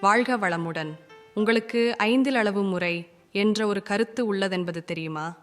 வாழ்க வளமுடன். உங்களுக்கு ஐந்தில் அளவு முறை என்ற ஒரு கருத்து உள்ளதென்பது தெரியுமா?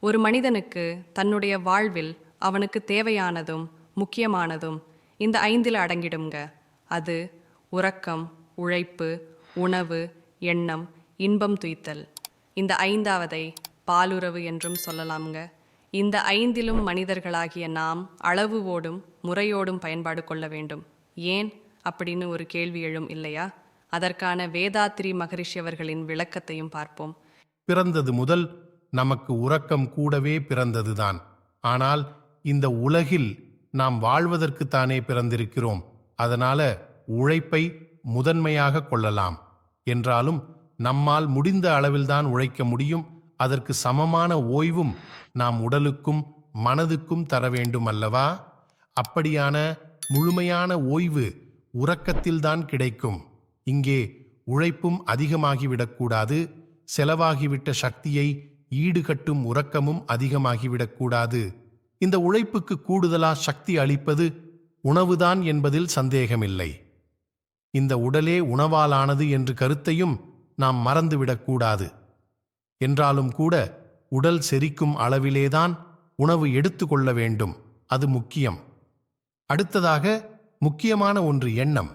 ஒரு மனிதனுக்கு தன்னுடைய வாழ்வில் அவனுக்கு தேவையானதும் முக்கியமானதும் இந்த ஐந்தில் அடங்கிடுங்க அது உறக்கம் உழைப்பு உணவு எண்ணம் இன்பம் துய்த்தல். இந்த ஐந்தாவதை பாலுறவு என்றும் சொல்லலாம்ங்க. இந்த ஐந்திலும் மனிதர்களாகிய நாம் அளவுவோடும் முறையோடும் பயன்பாடு கொள்ள வேண்டும். ஏன்? அப்படின்னு ஒரு கேள்வி எழும் இல்லையா? அதற்கான வேதாத்ரி மகரிஷி அவர்களின் விளக்கத்தையும் பார்ப்போம். பிறந்தது முதல் நமக்கு உறக்கம் கூடவே பிறந்ததுதான். ஆனால் இந்த உலகில் நாம் வாழ்வதற்குத்தானே பிறந்திருக்கிறோம். அதனால உழைப்பை முதன்மையாக கொள்ளலாம். என்றாலும் நம்மால் முடிந்த அளவில்தான் உழைக்க முடியும். அதற்கு சமமான ஓய்வும் நாம் உடலுக்கும் மனதுக்கும் தர வேண்டும் அல்லவா அப்படியான முழுமையான ஓய்வு உறக்கத்தில்தான் கிடைக்கும். இங்கே உழைப்பும் அதிகமாகிவிடக்கூடாது செலவாகிவிட்ட சக்தியை ஈடுகட்டும் உறக்கமும் அதிகமாகிவிடக்கூடாது. இந்த உழைப்புக்கு கூடுதலா சக்தி அளிப்பது உணவுதான் என்பதில் சந்தேகமில்லை. இந்த உடலே உணவாலானது என்று கருத்தையும் நாம் மறந்துவிடக்கூடாது. என்றாலும் கூட உடல் செரிக்கும் அளவிலேதான் உணவு எடுத்துக்கொள்ள வேண்டும் அது முக்கியம். அடுத்ததாக முக்கியமான ஒன்று எண்ணம்.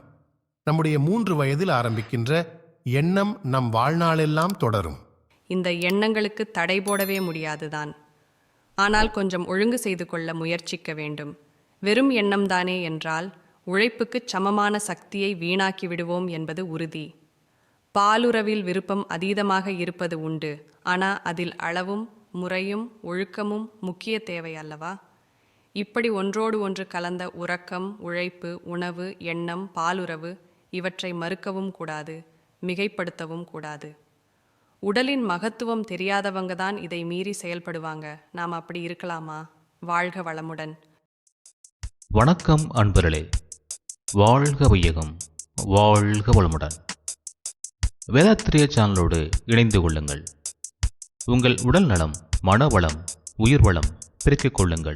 நம்முடைய மூன்று வயதில் ஆரம்பிக்கின்ற எண்ணம் நம் வாழ்நாளெல்லாம் தொடரும். இந்த எண்ணங்களுக்கு தடை போடவே முடியாதுதான். ஆனால் கொஞ்சம் ஒழுங்கு செய்து கொள்ள முயற்சிக்க வேண்டும். வெறும் எண்ணம்தானே என்றால் உழைப்புக்கு சமமான சக்தியை வீணாக்கி விடுவோம் என்பது உறுதி. பாலுறவில் விருப்பம் அதீதமாக இருப்பது உண்டு. ஆனால் அதில் அளவும் முறையும் ஒழுக்கமும் முக்கிய தேவை அல்லவா? இப்படி ஒன்றோடு ஒன்று கலந்த உறக்கம் உழைப்பு உணவு எண்ணம் பாலுறவு இவற்றை மறுக்கவும் கூடாது மிகைப்படுத்தவும் கூடாது. உடலின் மகத்துவம் தெரியாதவங்க தான் இதை மீறி செயல்படுவாங்க. நாம் அப்படி இருக்கலாமா? வாழ்க வளமுடன். வணக்கம் அன்பர்களே. வாழ்க வையகம். வாழ்க வளமுடன். வேதாத்திரிய சேனலோடு இணைந்து கொள்ளுங்கள். உங்கள் உடல் நலம் மனவளம் உயிர் வளம் பெருக்கிக் கொள்ளுங்கள்.